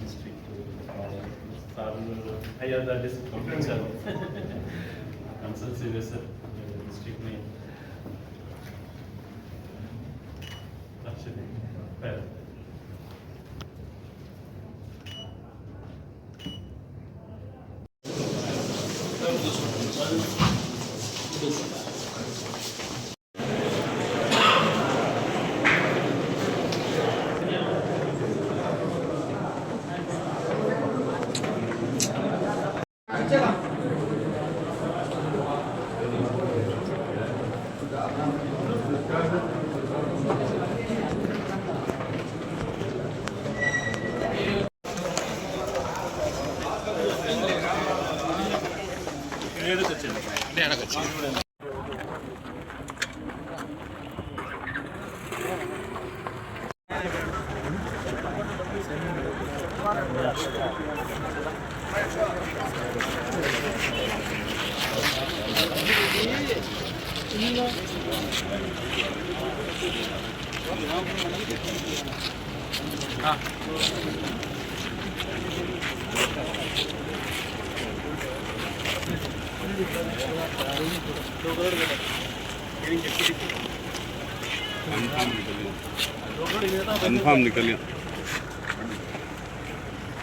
district to follow. So I will that the district. I'm so serious. District name. Confirm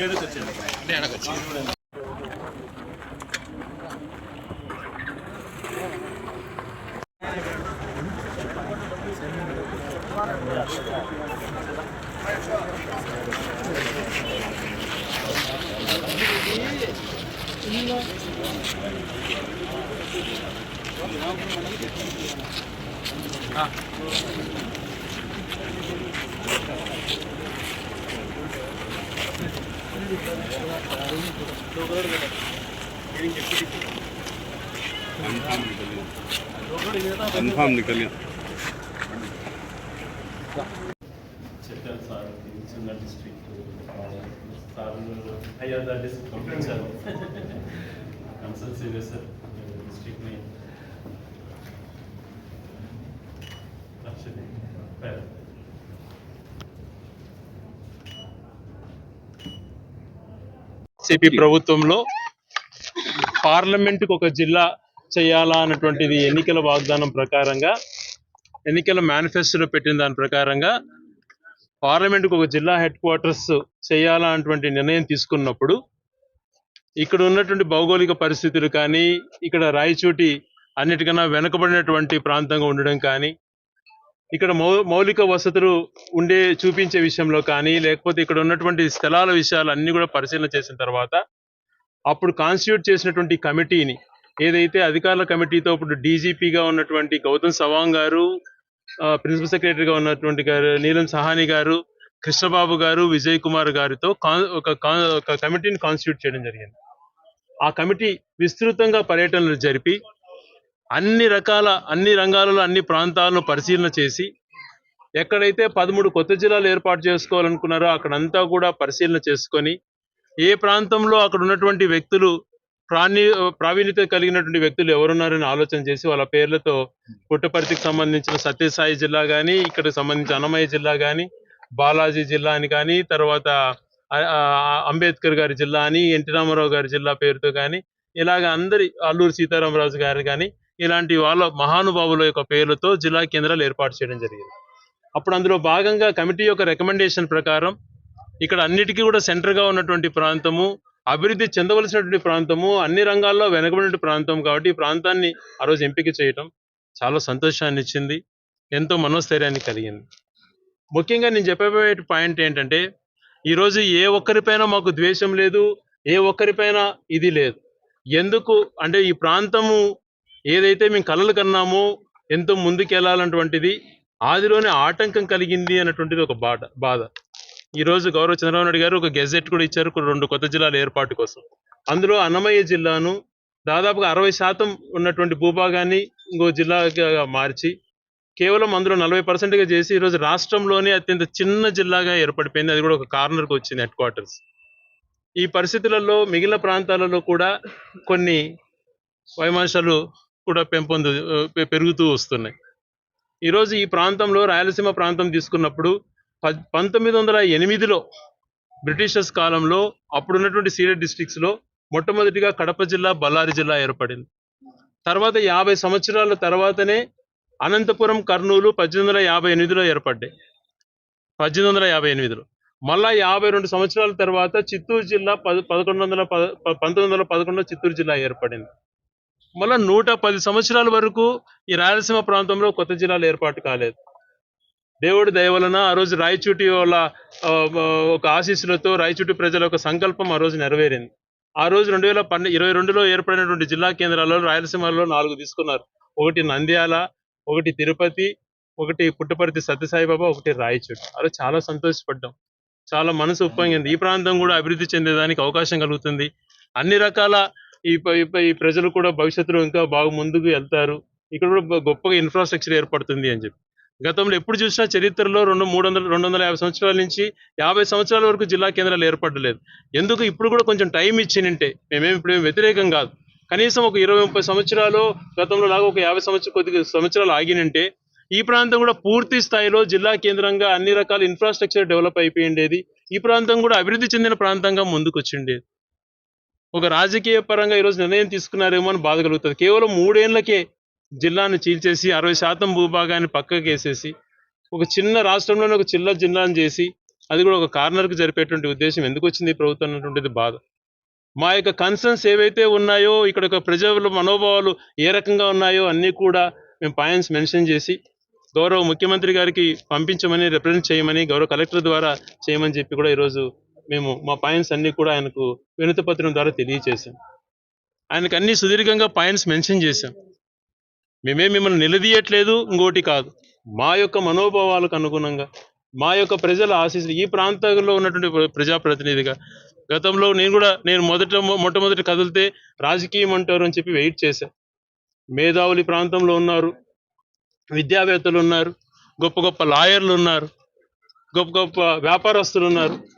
ఏడుకొచ్చింది confirm निकल गया చెప్పారు sir చిన్న district sir higher district పంపించారు consult serious డిస్ట్రిక్ట్ని Lakshmi CP ప్రభుత్వంలో పార్లమెంటుకు ఒక జిల్లా చేయాలా అన్నటువంటిది ఎన్నికల వాగ్దానం ప్రకారంగా ఎన్నికల మేనిఫెస్టోలో పెట్టిన దాని ప్రకారంగా పార్లమెంటుకు ఒక జిల్లా హెడ్ క్వార్టర్స్ చేయాలా అన్నటువంటి నిర్ణయం తీసుకున్నప్పుడు ఇక్కడ ఉన్నటువంటి భౌగోళిక పరిస్థితులు కానీ ఇక్కడ రాయచోటి అన్నిటికన్నా వెనుకబడినటువంటి ప్రాంతంగా ఉండడం కానీ ఇక్కడ మౌ మౌలిక వసతులు ఉండే చూపించే విషయంలో కానీ లేకపోతే ఇక్కడ ఉన్నటువంటి స్థలాల విషయాలు అన్ని కూడా పరిశీలన చేసిన తర్వాత అప్పుడు కాన్స్టిట్యూట్ చేసినటువంటి కమిటీని ఏదైతే అధికారుల కమిటీతో ఇప్పుడు డీజీపీగా ఉన్నటువంటి గౌతమ్ సవాంగ్ గారు ఆ, ప్రిన్సిపల్ సెక్రటరీగా ఉన్నటువంటి గారు నీలం సహాని గారు కృష్ణబాబు గారు విజయ్ కుమార్ గారితో కాన్- ఒక ఒక కమిటీని కాన్స్టిట్యూట్ చేయడం జరిగింది. ఆ కమిటీ విస్తృతంగా పర్యటనలు జరిపి అన్ని రకాల అన్ని రంగాలలో అన్ని ప్రాంతాలను పరిశీలన చేసి ఎక్కడైతే పదమూడు కొత్త జిల్లాలు ఏర్పాటు చేసుకోవాలనుకున్నారో అక్కడంతా కూడా పరిశీలన చేసుకొని ఏ ప్రాంతంలో అక్కడ ఉన్నటువంటి వ్యక్తులు ప్రాణి ప్రావీణ్యత కలిగినటువంటి వ్యక్తులు ఎవరున్నారని ఆలోచన చేసి వాళ్ళ పేర్లతో పుట్టపర్తికి సంబంధించిన సత్యసాయి జిల్లా కానీ ఇక్కడ సంబంధించిన అన్నమయ్య జిల్లా కానీ బాలాజీ జిల్లా అని కానీ తర్వాత అంబేద్కర్ గారి జిల్లా అని ఎన్టీ రామారావు గారి జిల్లా పేరుతో కానీ ఇలాగ అందరి అల్లూరు సీతారామరాజు గారు కానీ ఇలాంటి వాళ్ళ మహానుభావుల యొక్క పేర్లతో జిల్లా కేంద్రాలు ఏర్పాటు చేయడం జరిగింది. అప్పుడు అందులో భాగంగా కమిటీ యొక్క రికమెండేషన్ ప్రకారం ఇక్కడ అన్నిటికీ కూడా సెంటర్గా ఉన్నటువంటి ప్రాంతము అభివృద్ధి చెందవలసినటువంటి ప్రాంతము అన్ని రంగాల్లో వెనకబడిన ప్రాంతం కాబట్టి ఈ ప్రాంతాన్ని ఆ రోజు ఎంపిక చేయటం చాలా సంతోషాన్ని ఇచ్చింది ఎంతో మనోస్థైర్యాన్ని కలిగింది. ముఖ్యంగా నేను చెప్పబోయే పాయింట్ ఏంటంటే ఈరోజు ఏ ఒక్కరిపైన మాకు ద్వేషం లేదు ఏ ఒక్కరిపైన ఇది లేదు. ఎందుకు అంటే ఈ ప్రాంతము ఏదైతే మేము కలలు కన్నామో ఎంతో ముందుకెళ్ళాలన్నటువంటిది ఆదిలోనే ఆటంకం కలిగింది అన్నటువంటిది ఒక బాధ బాధ. ఈ రోజు గౌరవ చంద్రబాబు నాయుడు గారు ఒక గెజెట్ కూడా ఇచ్చారు రెండు కొత్త జిల్లాల ఏర్పాటు కోసం. అందులో అన్నమయ్య జిల్లాను దాదాపుగా అరవై శాతం ఉన్నటువంటి భూభాగాన్ని ఇంకో జిల్లాగా మార్చి కేవలం అందులో నలభై పర్సెంట్గా చేసి ఈరోజు రాష్ట్రంలోనే అత్యంత చిన్న జిల్లాగా ఏర్పడిపోయింది. అది కూడా ఒక కార్నర్కి వచ్చింది హెడ్ క్వార్టర్స్. ఈ పరిస్థితులలో మిగిలిన ప్రాంతాలలో కూడా కొన్ని వైమాంశాలు కూడా పెంపొందు పెరుగుతూ వస్తున్నాయి. ఈరోజు ఈ ప్రాంతంలో రాయలసీమ ప్రాంతం తీసుకున్నప్పుడు ప- పంతొమ్మిది వందల ఎనిమిదిలో బ్రిటిషర్స్ కాలంలో అప్పుడున్నటువంటి సీడెడ్ డిస్ట్రిక్ట్స్లో మొట్టమొదటిగా కడప జిల్లా బళ్ళారి జిల్లా ఏర్పడింది. తర్వాత యాభై సంవత్సరాల తర్వాతనే అనంతపురం కర్నూలు పద్దెనిమిది వందల యాభై ఎనిమిదిలో ఏర్పడ్డాయి. పద్దెనిమిది వందల యాభై ఎనిమిదిలో. మళ్ళా యాభై రెండు సంవత్సరాల తర్వాత చిత్తూరు జిల్లా పద పదకొండు వందల పద పంతొమ్మిది వందల పదకొండులో చిత్తూరు జిల్లా ఏర్పడింది. మళ్ళీ నూట పది సంవత్సరాల వరకు ఈ రాయలసీమ ప్రాంతంలో కొత్త జిల్లాలు ఏర్పాటు కాలేదు. దేవుడి దయవలన ఆ రోజు రాయచూటి వాళ్ళ ఒక ఆశీస్సులతో రాయచూటి ప్రజల ఒక సంకల్పం ఆ రోజు నెరవేరింది. ఆ రోజు రెండు వేల పన్నె ఇరవై రెండులో ఏర్పడినటువంటి జిల్లా కేంద్రాలలో రాయలసీమలో నాలుగు తీసుకున్నారు. ఒకటి నంద్యాల ఒకటి తిరుపతి ఒకటి పుట్టపర్తి సత్యసాయిబాబా ఒకటి రాయచూటి. అలా చాలా సంతోషపడ్డాం. చాలా మనసు ఉప్పొంగింది. ఈ ప్రాంతం కూడా అభివృద్ధి చెందేదానికి అవకాశం కలుగుతుంది. అన్ని రకాల ఈ ఈ ఈ ప్రజలు కూడా భవిష్యత్తులో ఇంకా బాగా ముందుకు వెళ్తారు. ఇక్కడ కూడా గొప్పగా ఇన్ఫ్రాస్ట్రక్చర్ ఏర్పడుతుంది అని చెప్పి. గతంలో ఎప్పుడు చూసినా చరిత్రలో రెండు మూడు వందల రెండు వందల యాభై సంవత్సరాల నుంచి యాభై సంవత్సరాల వరకు జిల్లా కేంద్రాలు ఏర్పడలేదు. ఎందుకు? ఇప్పుడు కూడా కొంచెం టైం ఇచ్చినంటే. మేమేమి ఇప్పుడు వ్యతిరేకం కాదు. కనీసం ఒక ఇరవై ముప్పై సంవత్సరాలు గతంలో లాగా ఒక యాభై సంవత్సరం కొద్దిగా సంవత్సరాలు ఆగినంటే ఈ ప్రాంతం కూడా పూర్తి స్థాయిలో జిల్లా కేంద్రంగా అన్ని రకాల ఇన్ఫ్రాస్ట్రక్చర్ డెవలప్ అయిపోయి ఉండేది. ఈ ప్రాంతం కూడా అభివృద్ధి చెందిన ప్రాంతంగా ముందుకు వచ్చిండేది ఒక రాజకీయ పరంగా ఈరోజు నిర్ణయం తీసుకున్నారేమో అని బాధ కలుగుతుంది కేవలం మూడేళ్ళకే జిల్లాను చీల్చేసి అరవై శాతం భూభాగాన్ని పక్కకేసేసి ఒక చిన్న రాష్ట్రంలోనే ఒక చిల్ల జిల్లాను చేసి అది కూడా ఒక కార్నర్కి జరిపేటువంటి ఉద్దేశం ఎందుకు వచ్చింది ఈ ప్రభుత్వం అన్నటువంటిది బాధ. మా యొక్క కన్సర్న్స్ ఏవైతే ఉన్నాయో ఇక్కడ ఒక ప్రజల మనోభావాలు ఏ రకంగా ఉన్నాయో అన్నీ కూడా మేము పాయింట్స్ మెన్షన్ చేసి గౌరవ ముఖ్యమంత్రి గారికి పంపించమని రిప్రజెంట్ చేయమని గౌరవ కలెక్టర్ ద్వారా చేయమని చెప్పి కూడా ఈరోజు మేము మా పాయింట్స్ అన్నీ కూడా ఆయనకు వినతి పత్రం ద్వారా తెలియజేశాం ఆయనకు అన్ని సుదీర్ఘంగా పాయింట్స్ మెన్షన్ చేశాం. మేమే మిమ్మల్ని నిలదీయట్లేదు ఇంకోటి కాదు. మా యొక్క మనోభావాలకు అనుగుణంగా మా యొక్క ప్రజల ఆశీస్సులు ఈ ప్రాంతంలో ఉన్నటువంటి ప్ర- ప్రజాప్రతినిధిగా గతంలో నేను కూడా నేను మొదట మొట్టమొదటి కదిలితే రాజకీయం అంటారు అని చెప్పి వెయిట్ చేశాను మేధావులు ప్రాంతంలో ఉన్నారు విద్యావేత్తలు ఉన్నారు గొప్ప గొప్ప లాయర్లు ఉన్నారు గొప్ప గొప్ప వ్యాపారస్తులు ఉన్నారు.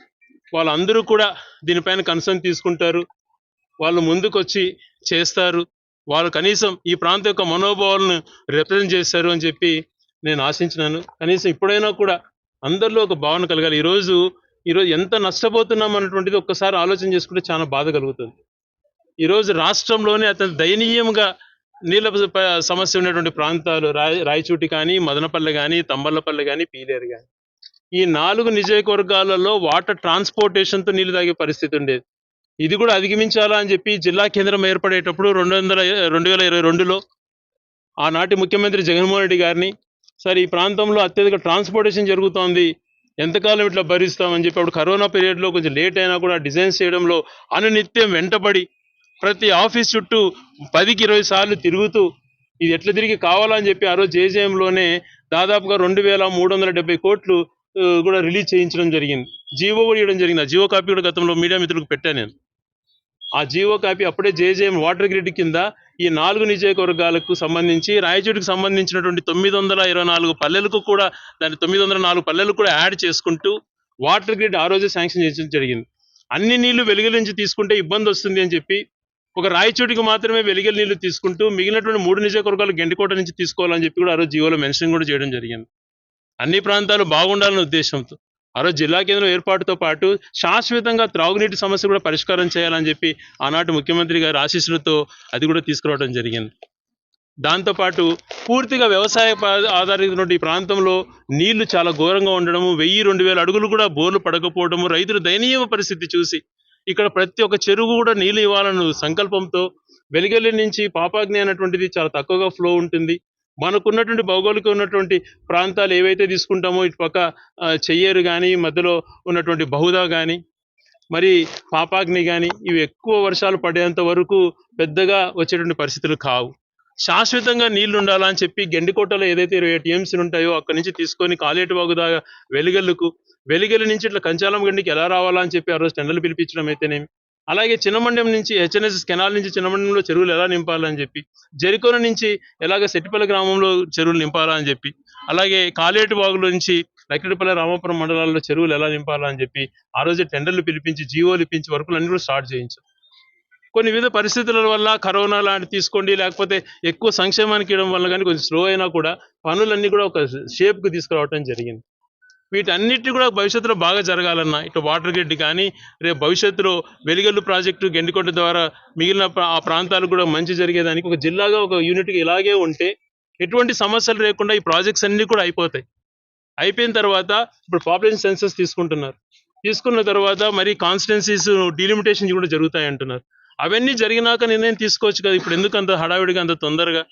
వాళ్ళందరూ కూడా దీనిపైన కన్సర్న్ తీసుకుంటారు. వాళ్ళు ముందుకొచ్చి చేస్తారు. వాళ్ళు కనీసం ఈ ప్రాంతం యొక్క మనోభావాలను రిప్రజెంట్ చేస్తారు అని చెప్పి నేను ఆశించినాను. కనీసం ఇప్పుడైనా కూడా అందరిలో ఒక భావన కలగాలి. ఈరోజు ఈరోజు ఎంత నష్టపోతున్నాం అన్నటువంటిది ఒక్కసారి ఆలోచన చేసుకుంటే చాలా బాధ కలుగుతుంది. ఈరోజు రాష్ట్రంలోనే అతను దయనీయంగా నీళ్ళ సమస్య ఉన్నటువంటి ప్రాంతాలు రాయ రాయచూటి కానీ మదనపల్లె కానీ తంబల్లపల్లె కానీ పీలేరు కానీ. ఈ నాలుగు నియోజకవర్గాలలో వాటర్ ట్రాన్స్పోర్టేషన్తో నీళ్ళు తాగే పరిస్థితి ఉండేది. ఇది కూడా అధిగమించాలా అని చెప్పి జిల్లా కేంద్రం ఏర్పడేటప్పుడు రెండు వందల రెండు వేల ఇరవై రెండులో ఆనాటి ముఖ్యమంత్రి జగన్మోహన్ రెడ్డి గారిని సార్ ఈ ప్రాంతంలో అత్యధిక ట్రాన్స్పోర్టేషన్ జరుగుతోంది ఎంతకాలం ఇట్లా భరిస్తామని చెప్పి అప్పుడు కరోనా పీరియడ్లో కొంచెం లేట్ అయినా కూడా డిజైన్స్ చేయడంలో అనునిత్యం వెంటబడి ప్రతి ఆఫీస్ చుట్టూ పదికి ఇరవై సార్లు తిరుగుతూ ఇది ఎట్లా తిరిగి కావాలని చెప్పి ఆ రోజు జేజేఎంలోనే దాదాపుగా రెండు వేల మూడు వందల డెబ్బై కోట్లు కూడా రిలీజ్ చేయించడం జరిగింది. జీవో కూడా ఇవ్వడం జరిగింది. ఆ జీవో కాపీ కూడా గతంలో మీడియా మిత్రులకు పెట్టాను నేను. ఆ జీవో కాపీ అప్పుడే జేజేఎం వాటర్ గ్రిడ్ కింద ఈ నాలుగు నియోజకవర్గాలకు సంబంధించి రాయచోటికి సంబంధించినటువంటి తొమ్మిది వందల ఇరవై నాలుగు పల్లెలకు కూడా దాని తొమ్మిది వందల నాలుగు పల్లెలకు కూడా యాడ్ చేసుకుంటూ వాటర్ గ్రిడ్ ఆ రోజే శాంక్షన్ చేయించడం జరిగింది. అన్ని నీళ్ళు వెలుగుల నుంచి తీసుకుంటే ఇబ్బంది వస్తుంది అని చెప్పి ఒక రాయచోటికి మాత్రమే వెలుగుల నీళ్ళు తీసుకుంటూ మిగిలినటువంటి మూడు నియోజకవర్గాలు గెండికోట నుంచి తీసుకోవాలని చెప్పి కూడా ఆ రోజు జీవోలో మెన్షన్ కూడా చేయడం జరిగింది. అన్ని ప్రాంతాలు బాగుండాలనే ఉద్దేశంతో. ఆ రోజు జిల్లా కేంద్రం ఏర్పాటుతో పాటు శాశ్వతంగా త్రాగునీటి సమస్య కూడా పరిష్కారం చేయాలని చెప్పి ఆనాటి ముఖ్యమంత్రి గారి ఆశీస్సులతో అది కూడా తీసుకురావడం జరిగింది. దాంతోపాటు పూర్తిగా వ్యవసాయ ఆధారితటువంటి ఈ ప్రాంతంలో నీళ్ళు చాలా ఘోరంగా ఉండడము వెయ్యి రెండు వేల అడుగులు కూడా బోర్లు పడకపోవడము రైతులు దయనీయ పరిస్థితి చూసి ఇక్కడ ప్రతి ఒక్క చెరువు కూడా నీళ్ళు ఇవ్వాలన్న సంకల్పంతో వెలిగల్లి నుంచి పాపాగ్ని అనేటువంటిది చాలా తక్కువగా ఫ్లో ఉంటుంది. మనకున్నటువంటి భౌగోళిక ఉన్నటువంటి ప్రాంతాలు ఏవైతే తీసుకుంటామో ఇటు పక్క చెయ్యేరు కానీ మధ్యలో ఉన్నటువంటి బహుదా కానీ మరి పాపాగ్ని కానీ ఇవి ఎక్కువ వర్షాలు పడేంత వరకు పెద్దగా వచ్చేటువంటి పరిస్థితులు కావు. శాశ్వతంగా నీళ్ళు ఉండాలని చెప్పి గెండికోటలో ఏదైతే ఇరవై టీఎంసీలు ఉంటాయో అక్కడి నుంచి తీసుకొని కాలేటి వాగు దాకా వెలిగల్లుకు నుంచి ఇట్లా కంచాలం గండికి ఎలా రావాలని చెప్పి ఆ రోజు టెండర్లు పిలిపించడం అయితేనేమి అలాగే చిన్నమండ్యం నుంచి హెచ్ఎన్ఎస్ కెనాల్ నుంచి చిన్నమండ్యంలో చెరువులు ఎలా నింపాలని చెప్పి జరికోన నుంచి ఎలాగ సెట్టిపల్లి గ్రామంలో చెరువులు నింపాలా అని చెప్పి అలాగే కాలేటి బాగుల నుంచి లక్కిడిపల్లి రామాపురం మండలాల్లో చెరువులు ఎలా నింపాలా అని చెప్పి ఆ రోజు టెండర్లు పిలిపించి జీవోలు ఇప్పించి వర్కులు అన్ని కూడా స్టార్ట్ చేయించాం. కొన్ని వివిధ పరిస్థితుల వల్ల కరోనా లాంటి తీసుకోండి లేకపోతే ఎక్కువ సంక్షేమానికి ఇవ్వడం వల్ల కానీ కొంచెం స్లో అయినా కూడా పనులన్నీ కూడా ఒక షేప్కి తీసుకురావడం జరిగింది. వీటన్నిటి కూడా భవిష్యత్తులో బాగా జరగాలన్నా. ఇటు వాటర్ గ్రిడ్ కానీ రేపు భవిష్యత్తులో వెలిగల్లు ప్రాజెక్టు గెండికొండ ద్వారా మిగిలిన ఆ ప్రాంతాలకు కూడా మంచి జరిగేదానికి ఒక జిల్లాగా ఒక యూనిట్కి ఇలాగే ఉంటే ఎటువంటి సమస్యలు లేకుండా ఈ ప్రాజెక్ట్స్ అన్ని కూడా అయిపోతాయి. అయిపోయిన తర్వాత ఇప్పుడు పాపులేషన్ సెన్సెస్ తీసుకుంటున్నారు. తీసుకున్న తర్వాత మరి కాన్స్టిట్యున్సీస్ డీలిమిటేషన్ కూడా జరుగుతాయి అంటున్నారు. అవన్నీ జరిగినాక నిర్ణయం తీసుకోవచ్చు కదా. ఇప్పుడు ఎందుకు అంత హడావిడిగా అంత తొందరగా?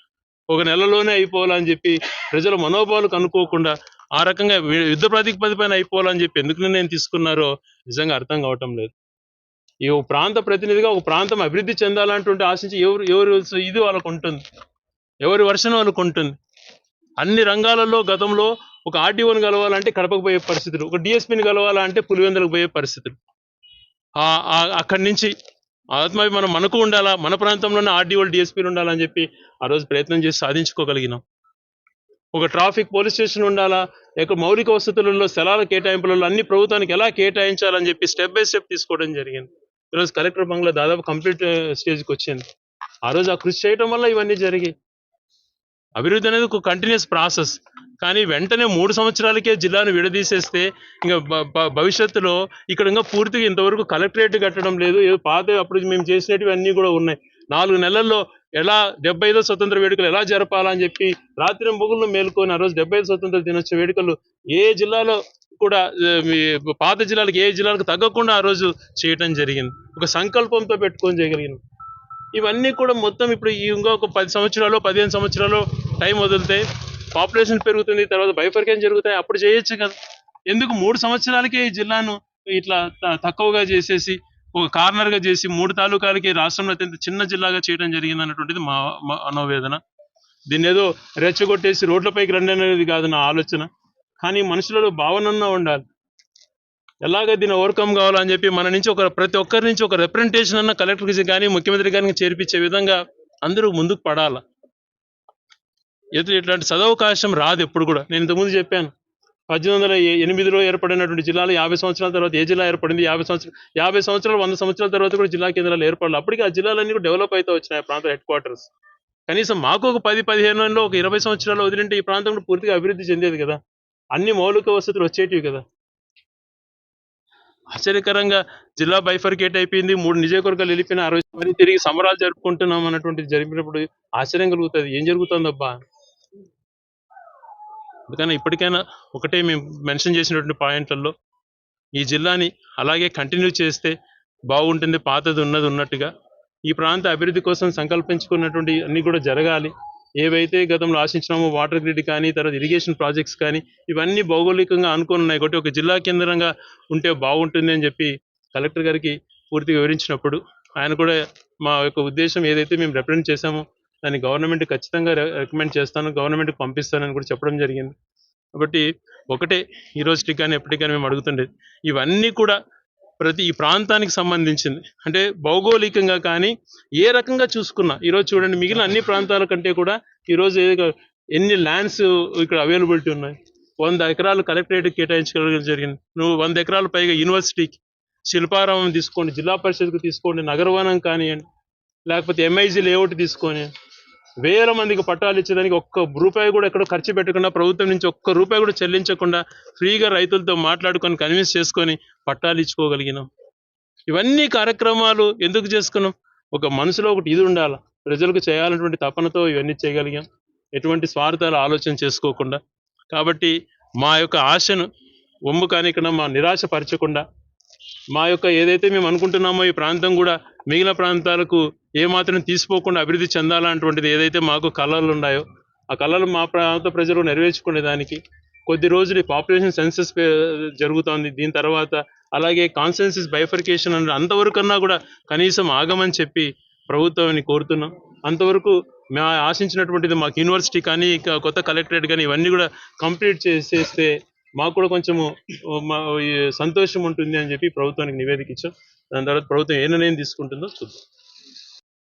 ఒక నెలలోనే అయిపోవాలని చెప్పి ప్రజల మనోభావాలు కనుక్కోకుండా ఆ రకంగా యుద్ధ ప్రతిపదిపైన అయిపోవాలని చెప్పి ఎందుకు నిర్ణయం తీసుకున్నారో నిజంగా అర్థం కావటం లేదు. ఈ ఒక ప్రాంత ప్రతినిధిగా ఒక ప్రాంతం అభివృద్ధి చెందాలంటుంటే ఆశించి ఎవరు ఎవరు ఇది వాళ్ళకు ఉంటుంది. ఎవరి వర్షం వాళ్ళకు ఉంటుంది. అన్ని రంగాలలో గతంలో ఒక ఆర్డీఓని కలవాలంటే కడపకు పోయే పరిస్థితులు ఒక డిఎస్పీని కలవాలంటే పులివెందులకు పోయే పరిస్థితులు. అక్కడి నుంచి ఆత్మాభిమానం మనకు ఉండాలా మన ప్రాంతంలోనే ఆర్డీఓలు డిఎస్పీలు ఉండాలని చెప్పి ఆ రోజు ప్రయత్నం చేసి సాధించుకోగలిగినాం. ఒక ట్రాఫిక్ పోలీస్ స్టేషన్ ఉండాలా ఇక మౌలిక వసతులలో స్థలాల కేటాయింపులలో అన్ని ప్రభుత్వానికి ఎలా కేటాయించాలని చెప్పి స్టెప్ బై స్టెప్ తీసుకోవడం జరిగింది. ఈరోజు కలెక్టర్ బంగ్లా దాదాపు కంప్లీట్ స్టేజ్కి uh, వచ్చింది. ఆ రోజు ఆ కృషి చేయడం వల్ల ఇవన్నీ జరిగాయి. అభివృద్ధి అనేది ఒక కంటిన్యూస్ ప్రాసెస్ కానీ వెంటనే మూడు సంవత్సరాలకే జిల్లాను విడదీసేస్తే ఇంకా భవిష్యత్తులో ఇక్కడ ఇంకా పూర్తిగా ఇంతవరకు కలెక్టరేట్ కట్టడం లేదు. ఏదో పాత అప్పుడు మేము చేసినవి అన్నీ కూడా ఉన్నాయి. నాలుగు నెలల్లో ఎలా డెబ్బై ఐదో స్వతంత్ర వేడుకలు ఎలా జరపాలని చెప్పి రాత్రి మొగుళ్ళు మేలుకొని ఆ రోజు డెబ్బై ఐదు స్వతంత్ర దినోత్సవ వేడుకలు ఏ జిల్లాలో కూడా పాత జిల్లాలకు ఏ జిల్లాలకు తగ్గకుండా ఆ రోజు చేయటం జరిగింది. ఒక సంకల్పంతో పెట్టుకొని చేయగలిగిన. ఇవన్నీ కూడా మొత్తం ఇప్పుడు ఈ ఇంకా ఒక పది సంవత్సరాలు పదిహేను సంవత్సరాలు టైం వదిలితే పాపులేషన్ పెరుగుతుంది తర్వాత బైఫర్కేషన్ జరుగుతాయి. అప్పుడు చేయొచ్చు కదా. ఎందుకు మూడు సంవత్సరాలకే ఈ జిల్లాను ఇట్లా త- తక్కువగా చేసేసి ఒక కార్నర్గా చేసి మూడు తాలూకాలకి రాష్ట్రంలో అత్యంత చిన్న జిల్లాగా చేయడం జరిగింది అన్నటువంటిది మా మా మనోవేదన. దీన్ని ఏదో రెచ్చగొట్టేసి రోడ్లపైకి రండి అనేది కాదు నా ఆలోచన. కానీ మనుషులలో భావనన్నా ఉండాలి. ఎలాగ దీన్ని ఓవర్కమ్ కావాలని చెప్పి మన నుంచి ఒక ప్రతి ఒక్కరి నుంచి ఒక రిప్రజెంటేషన్ అన్న కలెక్టర్కి కానీ ముఖ్యమంత్రి గారికి చేర్పించే విధంగా అందరూ ముందుకు పడాల. ఎదురు ఇట్లాంటి సదవకాశం రాదు ఎప్పుడు కూడా. నేను ఇంతకుముందు చెప్పాను. పద్దెనిమిది వందల ఎనిమిదిలో ఏర్పడినటువంటి జిల్లాలు యాభై సంవత్సరాల తర్వాత ఏ జిల్లా ఏర్పడింది? యాభై సంవత్సరాలు యాభై సంవత్సరాలు వంద సంవత్సరాల తర్వాత కూడా జిల్లా కేంద్రాలు ఏర్పడాలి అప్పటికి ఆ జిల్లాలన్నీ కూడా డెవలప్ అవుతూ వచ్చినాయి ప్రాంత హెడ్ క్వార్టర్స్. కనీసం మాకు ఒక పది పదిహేనులో ఒక ఇరవై సంవత్సరాలు వదిలింటే ఈ ప్రాంతం కూడా పూర్తిగా అభివృద్ధి చెందేది కదా. అన్ని మౌలిక వసతులు వచ్చేటివి కదా. ఆశ్చర్యకరంగా జిల్లా బైఫర్కేట్ అయిపోయింది. మూడు నియోజకవర్గాలు వెళ్ళిపోయిన ఆ రోజు మరి తిరిగి సమరాలు జరుపుకుంటున్నాం అన్నటువంటి జరిపినప్పుడు ఆశ్చర్యం కలుగుతుంది. ఏం జరుగుతుందబ్బా? అందుకని ఇప్పటికైనా ఒకటే మేము మెన్షన్ చేసినటువంటి పాయింట్లలో ఈ జిల్లాని అలాగే కంటిన్యూ చేస్తే బాగుంటుంది పాతది ఉన్నది ఉన్నట్టుగా. ఈ ప్రాంత అభివృద్ధి కోసం సంకల్పించుకున్నటువంటి అన్నీ కూడా జరగాలి. ఏవైతే గతంలో ఆశించినామో వాటర్ గ్రిడ్ కానీ తర్వాత ఇరిగేషన్ ప్రాజెక్ట్స్ కానీ ఇవన్నీ భౌగోళికంగా అనుకుని ఉన్నాయి కాబట్టి ఒక జిల్లా కేంద్రంగా ఉంటే బాగుంటుంది అని చెప్పి కలెక్టర్ గారికి పూర్తిగా వివరించినప్పుడు ఆయన కూడా మా యొక్క ఉద్దేశం ఏదైతే మేము రిప్రజెంట్ చేశామో దాన్ని గవర్నమెంట్ ఖచ్చితంగా రికమెండ్ చేస్తాను గవర్నమెంట్కి పంపిస్తానని కూడా చెప్పడం జరిగింది. కాబట్టి ఒకటే ఈ రోజుకి కానీ ఎప్పటికీ కానీ మేము అడుగుతుండేది. ఇవన్నీ కూడా ప్రతి ఈ ప్రాంతానికి సంబంధించింది. అంటే భౌగోళికంగా కానీ ఏ రకంగా చూసుకున్నా ఈరోజు చూడండి మిగిలిన అన్ని ప్రాంతాల కంటే కూడా ఈరోజు ఎన్ని ల్యాండ్స్ ఇక్కడ అవైలబిలిటీ ఉన్నాయి. వంద ఎకరాలు కలెక్టరేట్కి కేటాయించగలగడం జరిగింది. నువ్వు వంద ఎకరాలు పైగా యూనివర్సిటీకి శిల్పారామం తీసుకోండి జిల్లా పరిషత్కు తీసుకోండి నగరవనం కానివ్వండి లేకపోతే ఎంఐజీ లేఅవుట్ తీసుకొని వేల మందికి పట్టాలు ఇచ్చేదానికి ఒక్క రూపాయి కూడా ఎక్కడో ఖర్చు పెట్టకుండా ప్రభుత్వం నుంచి ఒక్క రూపాయి కూడా చెల్లించకుండా ఫ్రీగా రైతులతో మాట్లాడుకొని కన్విన్స్ చేసుకొని పట్టాలు ఇచ్చుకోగలిగినాం. ఇవన్నీ కార్యక్రమాలు ఎందుకు చేసుకున్నాం? ఒక మనసులో ఒకటి ఇది ఉండాలి. ప్రజలకు చేయాలన్నటువంటి తపనతో ఇవన్నీ చేయగలిగాం. ఎటువంటి స్వార్థాలు ఆలోచన చేసుకోకుండా. కాబట్టి మా యొక్క ఆశను ఒమ్ము కానికన్నా మా నిరాశ పరచకుండా మా యొక్క ఏదైతే మేము అనుకుంటున్నామో ఈ ప్రాంతం కూడా మిగిలిన ప్రాంతాలకు ఏమాత్రం తీసిపోకుండా అభివృద్ధి చెందాలన్నటువంటిది ఏదైతే మాకు కళలు ఉన్నాయో ఆ కళలు మా ప్రాంత ప్రజలు నెరవేర్చుకునే దానికి కొద్ది రోజులు పాపులేషన్ సెన్సస్ జరుగుతోంది. దీని తర్వాత అలాగే కాన్సెన్సిస్ బైఫర్కేషన్ అంటే అంతవరకన్నా కూడా కనీసం ఆగమని చెప్పి ప్రభుత్వాన్ని కోరుతున్నాం. అంతవరకు మేము ఆశించినటువంటిది మాకు యూనివర్సిటీ కానీ కొత్త కలెక్టరేట్ కానీ ఇవన్నీ కూడా కంప్లీట్ చేసేస్తే మాకు కూడా కొంచెము మా సంతోషం ఉంటుంది అని చెప్పి ప్రభుత్వానికి నివేదిక ఇచ్చాం. దాని తర్వాత ప్రభుత్వం ఏ నిర్ణయం తీసుకుంటుందో చూద్దాం.